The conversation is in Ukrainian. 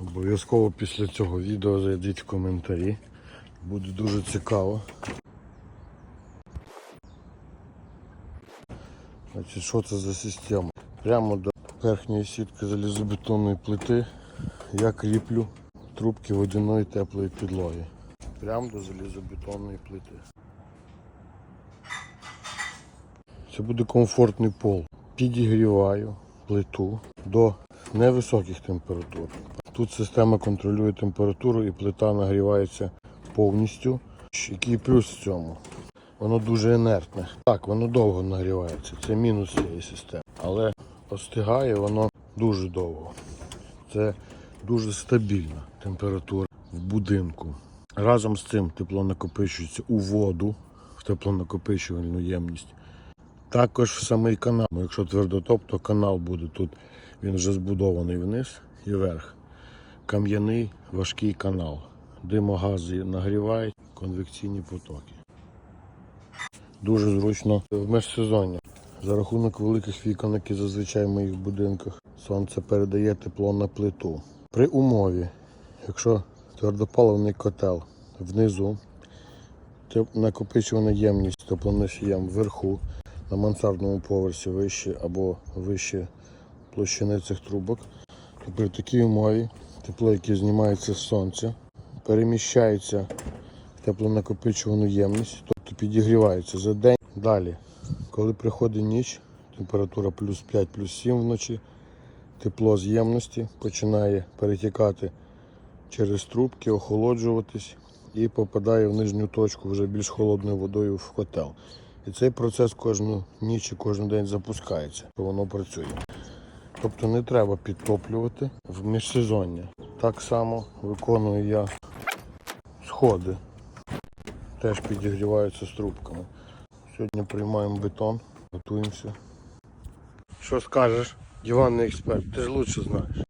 Обов'язково після цього відео зайдіть в коментарі. Буде дуже цікаво. Значить, що це за система? Прямо до верхньої сітки залізобетонної плити я кріплю трубки водяної теплої підлоги. Прямо до залізобетонної плити. Це буде комфортний пол. Підігріваю плиту до невисоких температур. Тут система контролює температуру і плита нагрівається повністю. Який плюс в цьому? Воно дуже інертне. Так, воно довго нагрівається. Це мінус цієї системи. Але остигає воно дуже довго. Це дуже стабільна температура в будинку. Разом з цим тепло накопичується у воду в теплонакопичувальну ємність. Також в самий канал. Якщо твердотоп, то канал буде тут. Він вже збудований вниз і вверх. Кам'яний важкий канал. Димогази нагрівають конвекційні потоки. Дуже зручно в межсезоння. За рахунок великих вікон, які зазвичай в моїх будинках, сонце передає тепло на плиту. При умові, якщо твердопаливний котел внизу, накопичувана ємність теплоносієм вверху, на мансардному поверсі вище або вище площини цих трубок, то при такій умові тепло, яке знімається з сонця, переміщається в теплонакопичувану ємність, тобто підігрівається за день. Далі, коли приходить ніч, температура плюс 5, плюс 7 вночі, тепло з ємності починає перетікати через трубки, охолоджуватись і попадає в нижню точку вже більш холодною водою в котел. І цей процес кожну ніч і кожен день запускається, то воно працює. Тобто не треба підтоплювати в міжсезоння. Так само виконую я сходи. Теж підігріваються з трубками. Сьогодні приймаємо бетон, готуємося. Що скажеш, диванний експерт, ти ж лучше знаєш.